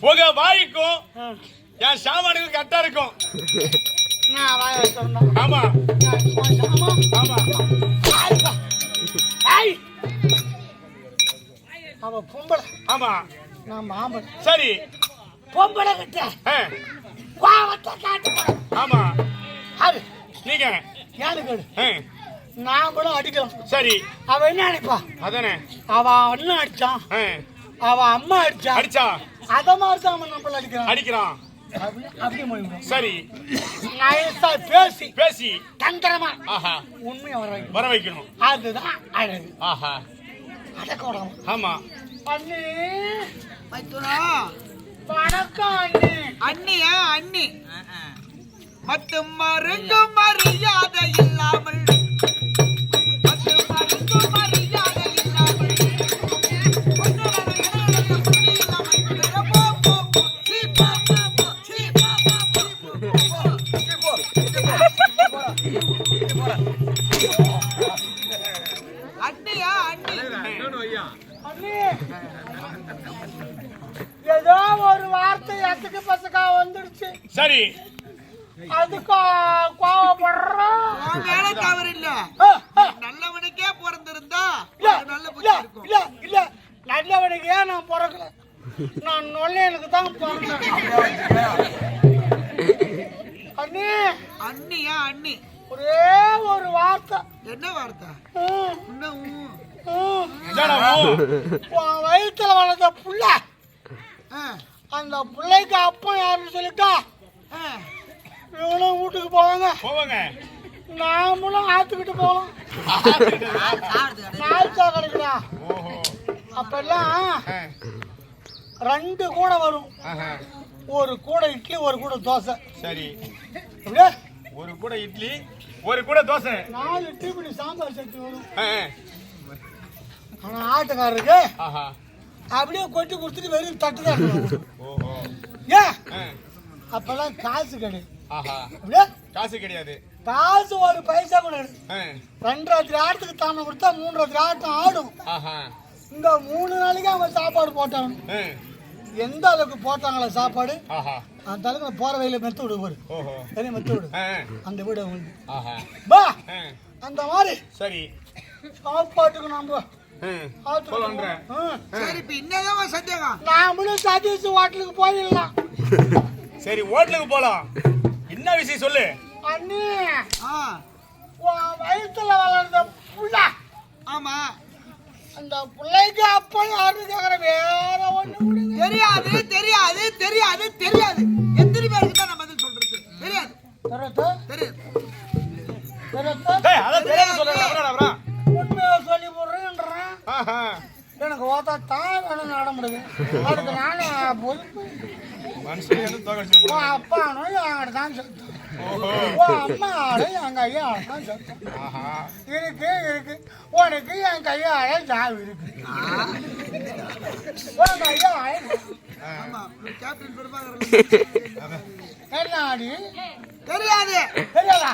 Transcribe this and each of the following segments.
உங்க வாய்க்கும் என் சாமானுக்கும் கரெக்டா இருக்கும். ஆமா. ஆமா. அவ பொம்பளை. ஆமா. நான் மாம்பழ சரி. பொம்பளை கிட்ட கோவத்தை காட்டு ஆமா. அது. நீங்க. ஏழு கேடு நாமளும் அடிக்கலாம். சரி. அவ என்ன நினைப்பா அதானே. அவ அண்ணன் அடிச்சான். அவ அம்மா அடிச்சா அடிச்சா? அத மாதிரி தான் அவன் நம்மள அடிக்கிறான். அடிக்கிறான். சரி. நைஸா பேசி பேசி. தந்திரமா ஆஹா. உண்மையை வர வைக்கணும். வர வைக்கணும். அதுதான் அழகு. ஆஹா. அடக்க விடாம ஆமா. அண்ணி. மைத்துனா. வணக்கம் அண்ணி அண்ணியா அண்ணி? மட்டும் மருங்கும் மரியாதை இல்லாமல். மட்டும் மருங்கும் மரியாதை இல்ல, இல்ல. நல்லவனுக்கு ஏன் நான் பிறக்கல? நான் நொல்லையனுக்கு தான் பிறந்தேன். அண்ணி. அண்ணியா அண்ணி? ஒரே ஒரு வார்த்தை. என்ன வார்த்தை? உன் வயித்துல வளர்ந்த புள்ள. ஆ, அந்த பிள்ளைக்கு அப்பா யாருன்னு சொல்லிட்டா? ஆ. இவனும் வீட்டுக்கு போவாங்க. போவாங்க. நாமளும் ஆத்துக்கிட்டு போகலாம் ஓஹோ அப்பெல்லாம் ரெண்டு கூட வரும். ஒரு கூட இட்லி ஒரு கூட தோசை. சரி. ஒரு கூட இட்லி ஒரு கூட தோசை. நாலு டீப்படி சாம்பார் சட்னி வரும். ஆனா ஆட்டுக்காரருக்கு ஆஹா. அப்படியே கொட்டி கொடுத்துட்டு வெறும் தட்டு தான் ஏன்? அப்பெல்லாம் காசு கிடையாது. காசு கிடையாது. காசு ஒரு பைசா கூட கிடையாது ஆ, ரெண்டு ராத்திரி ஆட்டத்துக்கு தாமரை கொடுத்தா மூணு ராத்திரி ஆட்டம் ஆடும். ஆஹா. இங்க மூணு நாளைக்கு அவங்க சாப்பாடு போட்டாங்க. எந்த அளவுக்கு போட்டாங்களோ சாப்பாடு ஆஹா. அந்த அளவுக்கு போற வழியில மெத்து விடு ஓஹோ. சரி மெத்து விடு. அந்த வீடு உண்டு. ஆஹா. பா. அந்த மாதிரி. சரி. சாப்பாட்டுக்கு நம்ம. சரி இப்ப என்னதான் சந்தேகம்? நாமளும் சதீஷ் ஹோட்டலுக்கு போயிடலாம். சரி ஹோட்டலுக்கு போலாம். என்ன விஷயம் சொல்லு. அண்ணி ஆ. உன் வயித்துல வளர்ந்த புள்ள. ஆமா. அந்த பிள்ளைக்கு அப்பா யாருன்னு கேக்குற வேற ஒண்ணு தெரியாது தெரியாது தெரியாது தெரியாது. எத்தனை பேருக்கு தான் நான் பதில் சொல்றது? தெரியாது. தெரியுதா? தெரியாது. தெரியுதா? சொல்லி போடுறேன்றேன். ஆஹா. எனக்கு ஓத்தா தான் வேணும் நட முடியுது. அதுக்கு நானே பொறுப்பு மனுஷன் வந்து தோக்கடிச்சு உன் அப்பானும் என்கிட்ட தான் உன் அம்மாவும் என் கையால தான் ஆஹா. இருக்கு இருக்கு. உனக்கு என் கையால ஜாவு இருக்கு. உன் கையால ஆமா கேப்டன் பிரபாகர் என்னடி? தெரியாது. தெரியாதா?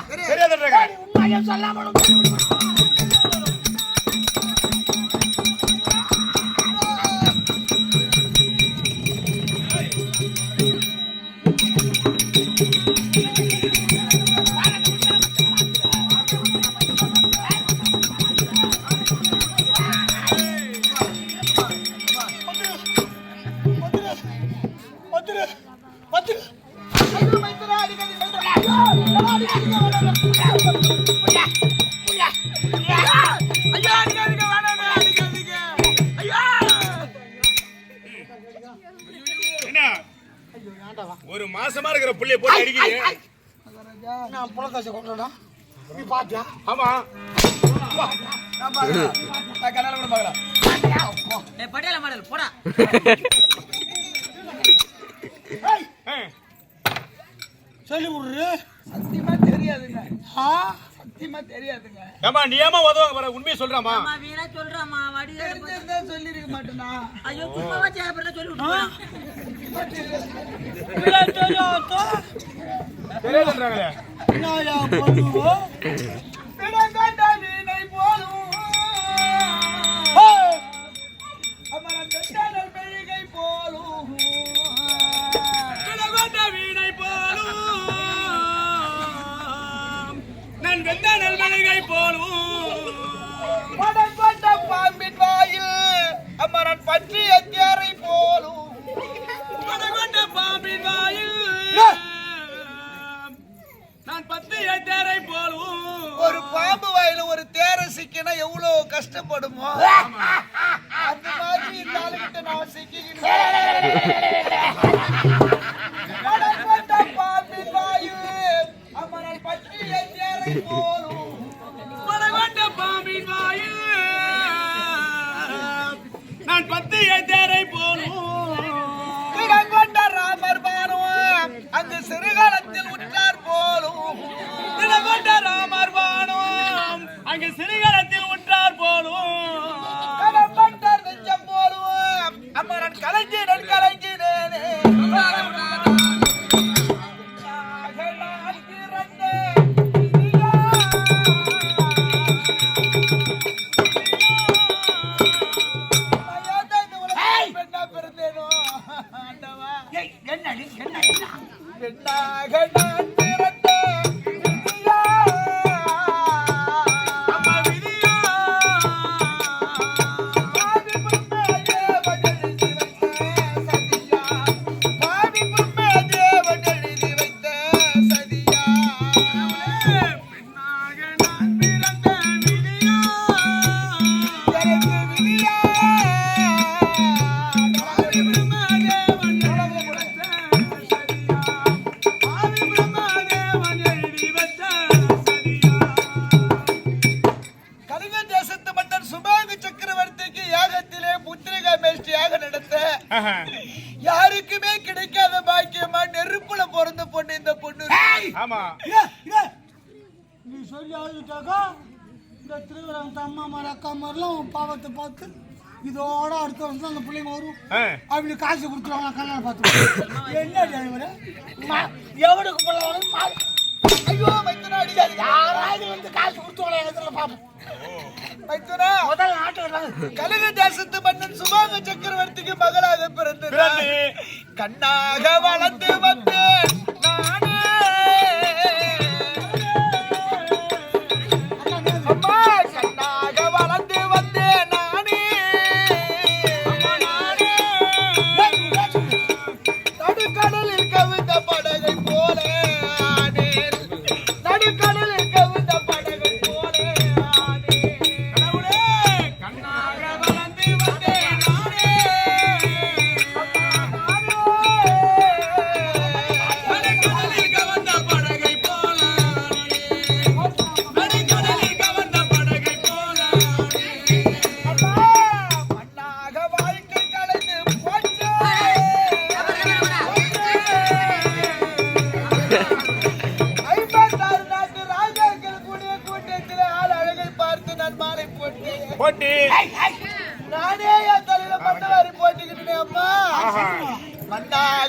ஒரு மாசமா இருக்கிற புள்ளைய போட்டு அடிக்கிறீங்க. நான் புலத்தாசி கொண்டா நீ பாத்தியா? ஆமா. நான் பார்க்கிறேன். நான் கண்ணால கூட பார்க்கிறேன். ஏய், ஆ, சொல்லி விடுறு சத்தியமா தெரியாதுங்க. ஆ? சத்தியமா தெரியாதுங்க. ஏம்மா நீ ஏமா உதவாங்க பாரு உண்மையை சொல்றாமா அம்மா வீணா சொல்றாம்மா வடி தெரிஞ்சிருந்தா சொல்லிருக்க மாட்டேனா? ஐயோ வச்சு அப்புறம் சொல்லி பண்ணுவோம் padri. நான் பத்து தேரை போலும். கொண்ட ராமர் பானும் அந்த சிறுகாலத்தில் உற்றார் போலும். திடங்கொண்ட ராமர் பானும் அங்கு சிறுகாலத்தில் உற்றார் போலும். நீ சொல்லி அழுதுட்டாக்கா இந்த திருவிழா அம்மா மாதிரி அக்கா மாதிரிலாம் பாவத்தை பார்த்து இதோட அடுத்த வருஷம் அந்த பிள்ளைங்க வரும். அப்படி காசு கொடுத்துருவாங்க கல்யாணம் பார்த்து என்ன டிரைவர் எவனுக்கு பிள்ளை ஐயோ மைத்தனா அடிக்காது யாராவது வந்து காசு கொடுத்துவாங்க இடத்துல? பார்ப்போம் மைத்தனா முதல் நாட்டு கலித தேசத்து மன்னன் சுபாக சக்கரவர்த்திக்கு மகளாக பிறந்த கண்ணாக வளர்ந்து வந்தேன். I'm not.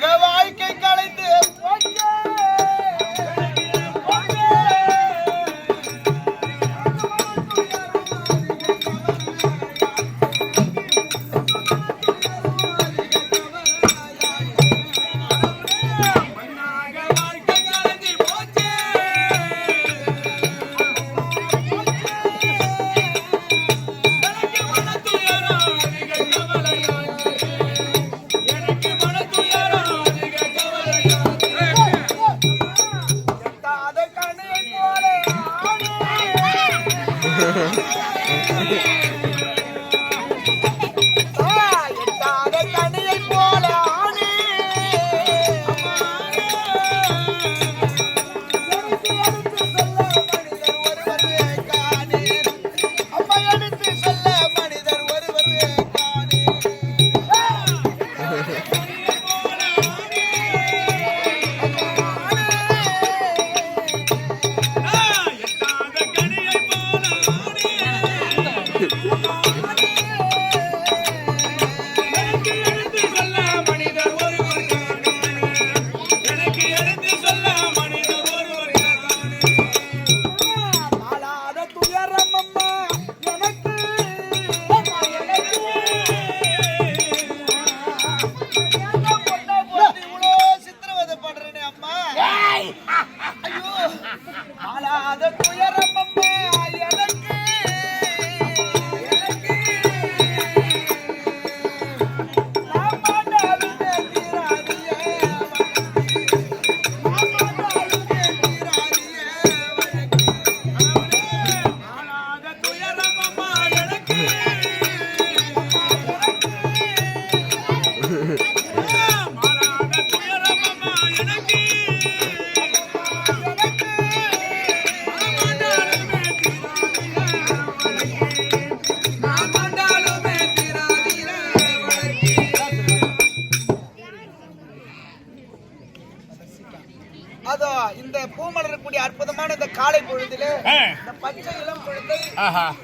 இந்த பச்சை இளம் குழந்தை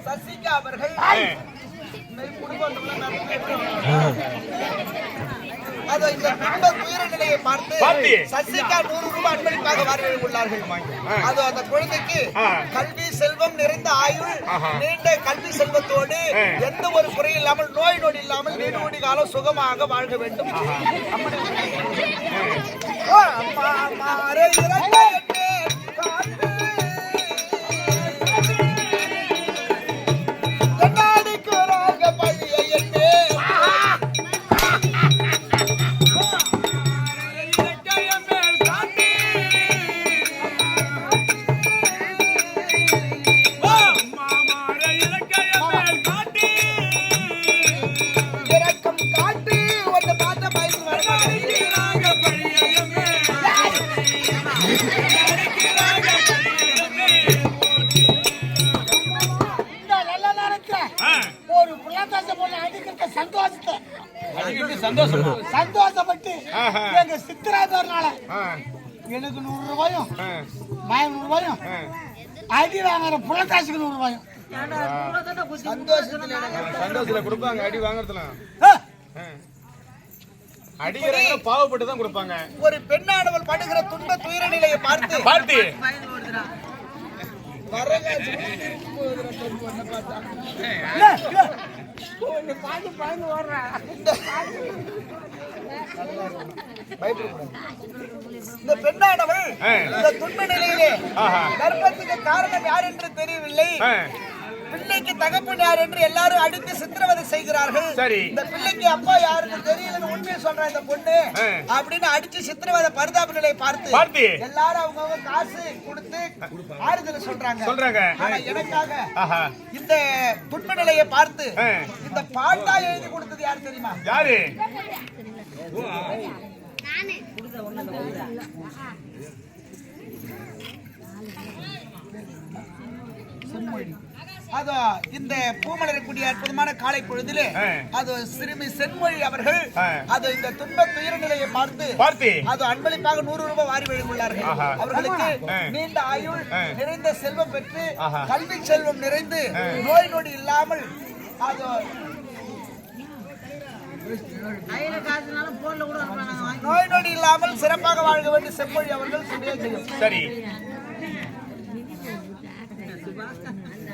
சசிகா அவர்கள் அதோ இந்த துன்ப துயர நிலையை பார்த்து. சசிகா நூறு ரூபாய் அன்பளிப்பாக வாரி உள்ளார்கள் அதோ அந்த குழந்தைக்கு. கல்வி செல்வம் நிறைந்த ஆயுள். நீண்ட கல்வி செல்வத்தோடு. எந்த ஒரு குறை இல்லாமல் நோய் நொடி இல்லாமல் நீடூடி காலம் சுகமாக வாழ்க வேண்டும் அம்மா, ஒரு பிள்ளைக்காச போல அடிக்கிற சந்தோஷத்தை. சந்தோஷமா? சந்தோஷப்பட்டு. எங்க சித்திராதனால ஆ, எனக்கு நூறு ரூபாயும் மயம் நூறு ரூபாயும். அடி வாங்குற புள்ளக்காசுக்கு நூறு ரூபாயும். சந்தோஷத்துல கொடுப்பாங்க அடி வாங்குறதுல ஏ, அடிக்கிறவங்க பாவப்பட்டு தான் கொடுப்பாங்க ஒரு பெண்ணானவள் படுகிற துன்ப துயர நிலையை பார்த்து பார்த்தி. இந்த பெண்ணானவள். இந்த துன்ப நிலையிலே. கர்ப்பத்துக்கு காரணம் யார் என்று தெரியவில்லை பிள்ளைக்கு தகப்பன் யார் என்று எல்லாரும் அடித்து சித்திரவதை செய்கிறார்கள் சரி. இந்த பிள்ளைக்கு அப்பா யாருன்னு தெரியலன்னு உண்மையை சொல்றா இந்த பொண்ணு. அப்படின்னு அடிச்சு சித்திரவதை பரிதாப நிலையை பார்த்து பார்த்து. எல்லாரும் அவங்க காசு கொடுத்து ஆறுதல் சொல்றாங்க சொல்றாங்க. ஆனா எனக்காக இந்த துன்ப நிலையை பார்த்து. இந்த பாட்டா எழுதி கொடுத்தது யார் தெரியுமா யாரு அதோ இந்த பூமலரக்கூடிய அற்புதமான காலை பொழுதிலே. அது சிறுமி சென்மொழி அவர்கள். அது இந்த துன்ப துயர நிலையை பார்த்து பார்த்தி அது அன்பளிப்பாக நூறு ரூபாய் வாரி வழங்கியுள்ளார்கள் ஆஹா. அவர்களுக்கு. நீண்ட ஆயுள். நிறைந்த செல்வம் பெற்று. கல்வி செல்வம் நிறைந்து நோய் நொடி இல்லாமல் அது நோய் நொடி இல்லாமல் சிறப்பாக வாழ்க வேண்டும் செம்மொழி அவர்கள் சரி வா. இந்த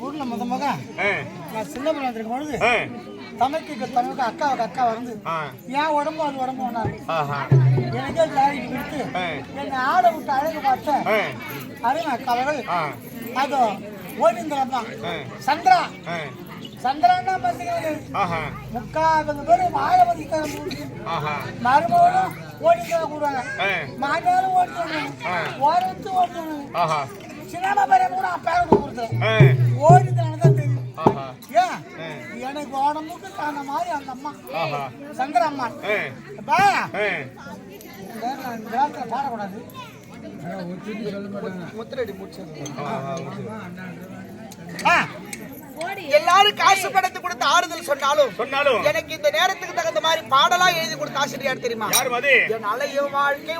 ஊர்ல முத ஆ, நான் சின்ன பிள்ளை இருக்கும் பொழுது தமிழுக்கு அக்காவுக்கு அக்கா வந்து என் உடம்பு அது உடம்பு ஆஹா. எனக்கே ஜாலிக்கு கொடுத்து ஆ. என்னை ஆட விட்டு அழகு பார்த்த அருமை அக்காவர்கள் அதோ ஓடிந்திரப்பா ஆ. சந்திரா. சந்திரன்னா ஆஹா. முக்காவது பேர் மாயவதி ஆஹா. மருமகளும் ஓடிக்கலாம் கூடுவாங்க. ஓடிட்டாங்க ஆ. ஓரத்து ஆஹா. சினிமா கூட தான் தெரியும். ஆஹா. ஏன் எனக்கு உடம்புக்கு தகுந்த மாதிரி அந்த அம்மா. ஆஹா. சந்திர அம்மா. பாடக்கூடாது. முத்திரடி முடிச்சு எல்லாரும் காசு படத்தை கொடுத்து ஆறுதல் சொன்னாலும் சொன்னாலும் எனக்கு இந்த நேரத்துக்கு தகுந்த மாதிரி பாடலா எழுதி கொடுத்த ஆசிரியர் தெரியுமா? என் அலைய வாழ்க்கை